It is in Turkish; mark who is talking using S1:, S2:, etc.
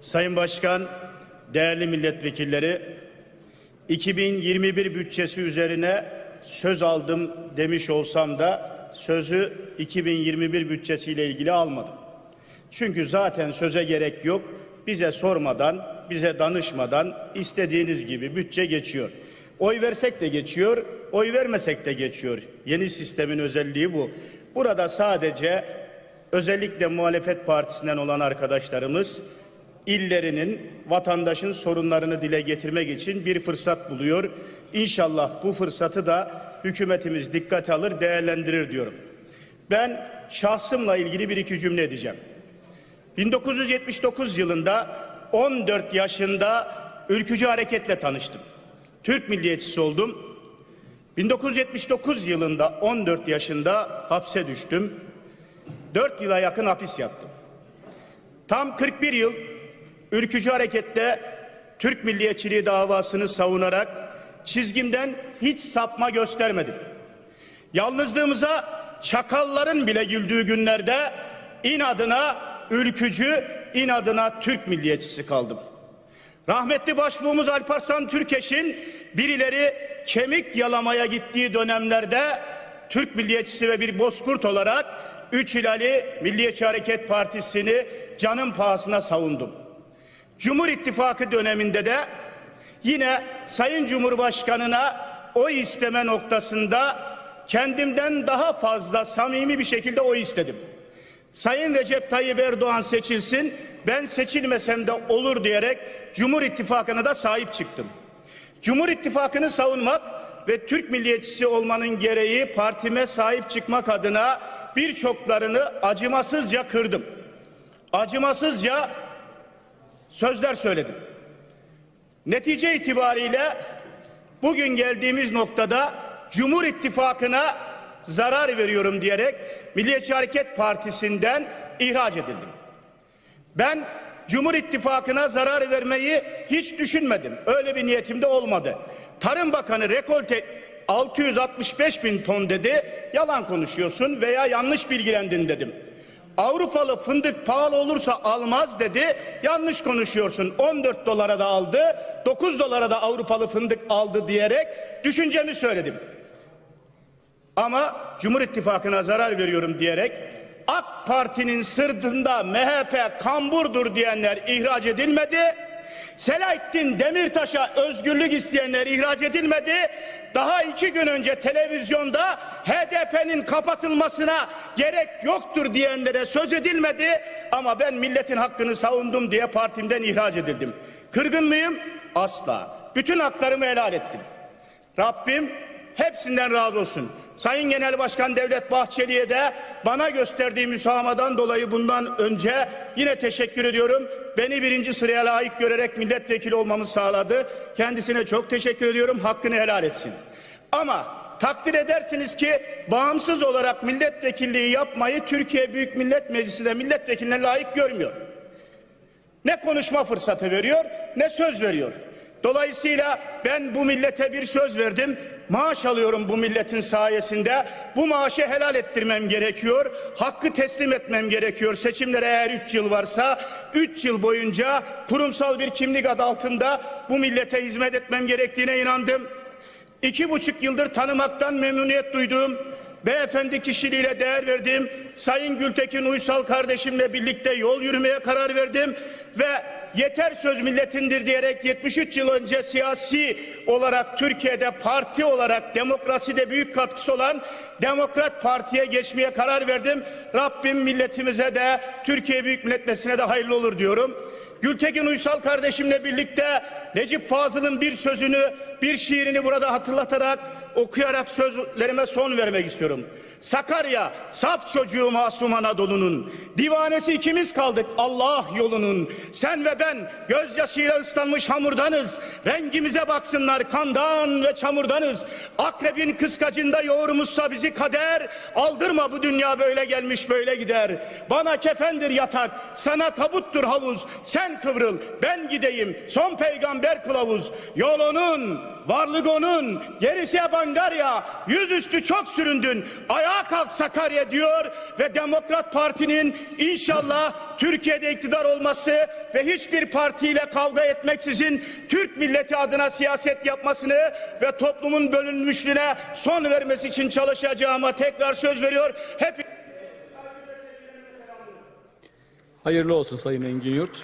S1: Sayın Başkan, değerli milletvekilleri, 2021 bütçesi üzerine söz aldım demiş olsam da sözü 2021 bütçesiyle ilgili almadım. Çünkü zaten söze gerek yok. Bize sormadan, bize danışmadan istediğiniz gibi bütçe geçiyor. Oy versek de geçiyor, oy vermesek de geçiyor. Yeni sistemin özelliği bu. Burada sadece özellikle muhalefet partisinden olan arkadaşlarımız illerinin vatandaşın sorunlarını dile getirmek için bir fırsat buluyor. İnşallah bu fırsatı da hükümetimiz dikkate alır, değerlendirir diyorum. Ben şahsımla ilgili bir iki cümle edeceğim. 1979 yılında 14 yaşında ülkücü hareketle tanıştım. Türk milliyetçisi oldum. 1979 yılında 14 yaşında hapse düştüm. 4 yıla yakın hapis yattım. Tam 41 yıl ülkücü harekette Türk milliyetçiliği davasını savunarak çizgimden hiç sapma göstermedim. Yalnızlığımıza çakalların bile güldüğü günlerde inadına ülkücü, inadına Türk milliyetçisi kaldım. Rahmetli başbuğumuz Alparslan Türkeş'in birileri kemik yalamaya gittiği dönemlerde Türk milliyetçisi ve bir bozkurt olarak Üç Hilali Milliyetçi Hareket Partisi'ni canım pahasına savundum. Cumhur İttifakı döneminde de yine Sayın Cumhurbaşkanı'na oy isteme noktasında kendimden daha fazla samimi bir şekilde oy istedim. Sayın Recep Tayyip Erdoğan seçilsin, ben seçilmesem de olur diyerek Cumhur İttifakı'na da sahip çıktım. Cumhur İttifakı'nı savunmak ve Türk milliyetçisi olmanın gereği partime sahip çıkmak adına birçoklarını acımasızca kırdım. Acımasızca sözler söyledim. Netice itibariyle bugün geldiğimiz noktada Cumhur İttifakı'na zarar veriyorum diyerek Milliyetçi Hareket Partisi'nden ihraç edildim. Ben Cumhur İttifakı'na zarar vermeyi hiç düşünmedim. Öyle bir niyetim de olmadı. Tarım Bakanı rekolte 665 bin ton dedi. Yalan konuşuyorsun veya yanlış bilgilendin dedim. Avrupalı fındık pahalı olursa almaz dedi. Yanlış konuşuyorsun. 14 dolara da aldı. 9 dolara da Avrupalı fındık aldı diyerek düşüncemi söyledim. Ama Cumhur İttifakı'na zarar veriyorum diyerek AK Parti'nin sırtında MHP kamburdur diyenler ihraç edilmedi. Selahattin Demirtaş'a özgürlük isteyenler ihraç edilmedi. Daha iki gün önce televizyonda HDP'nin kapatılmasına gerek yoktur diyenlere söz edilmedi. Ama ben milletin hakkını savundum diye partimden ihraç edildim. Kırgın mıyım? Asla. Bütün haklarımı helal ettim. Rabbim hepsinden razı olsun. Sayın Genel Başkan Devlet Bahçeli'ye de bana gösterdiği müsamahadan dolayı bundan önce yine teşekkür ediyorum. Beni birinci sıraya layık görerek milletvekili olmamı sağladı. Kendisine çok teşekkür ediyorum. Hakkını helal etsin. Ama takdir edersiniz ki bağımsız olarak milletvekilliği yapmayı Türkiye Büyük Millet Meclisi de milletvekiline layık görmüyor. Ne konuşma fırsatı veriyor ne söz veriyor. Dolayısıyla ben bu millete bir söz verdim. Maaş alıyorum bu milletin sayesinde. Bu maaşı helal ettirmem gerekiyor. Hakkı teslim etmem gerekiyor. Seçimlere eğer 3 yıl varsa 3 yıl boyunca kurumsal bir kimlik adı altında bu millete hizmet etmem gerektiğine inandım. İki buçuk yıldır tanımaktan memnuniyet duyduğum, beyefendi kişiliğiyle değer verdiğim Sayın Gültekin Uysal kardeşimle birlikte yol yürümeye karar verdim ve yeter söz milletindir diyerek 73 yıl önce siyasi olarak Türkiye'de parti olarak demokraside büyük katkısı olan Demokrat Parti'ye geçmeye karar verdim. Rabbim milletimize de Türkiye Büyük Millet Meclisi'ne de hayırlı olur diyorum. Gültekin Uysal kardeşimle birlikte Necip Fazıl'ın bir sözünü, bir şiirini burada hatırlatarak, okuyarak sözlerime son vermek istiyorum. Sakarya, saf çocuğu masum Anadolu'nun, divanesi ikimiz kaldık Allah yolunun. Sen ve ben gözyaşıyla ıslanmış hamurdanız, rengimize baksınlar kandan ve çamurdanız. Akrebin kıskacında yoğurmuşsa bizi kader, aldırma bu dünya böyle gelmiş böyle gider. Bana kefendir yatak, sana tabuttur havuz, sen kıvrıl, ben gideyim. Son peygamber kılavuz. Yolunun, varlığının, gerisi Bangarya, yüzüstü çok süründün. Ayağa kalk Sakarya diyor ve Demokrat Parti'nin inşallah Türkiye'de iktidar olması ve hiçbir partiyle kavga etmeksizin Türk milleti adına siyaset yapmasını ve toplumun bölünmüşlüğüne son vermesi için çalışacağıma tekrar söz veriyor. Hep
S2: Hayırlı olsun Sayın Engin Yurt.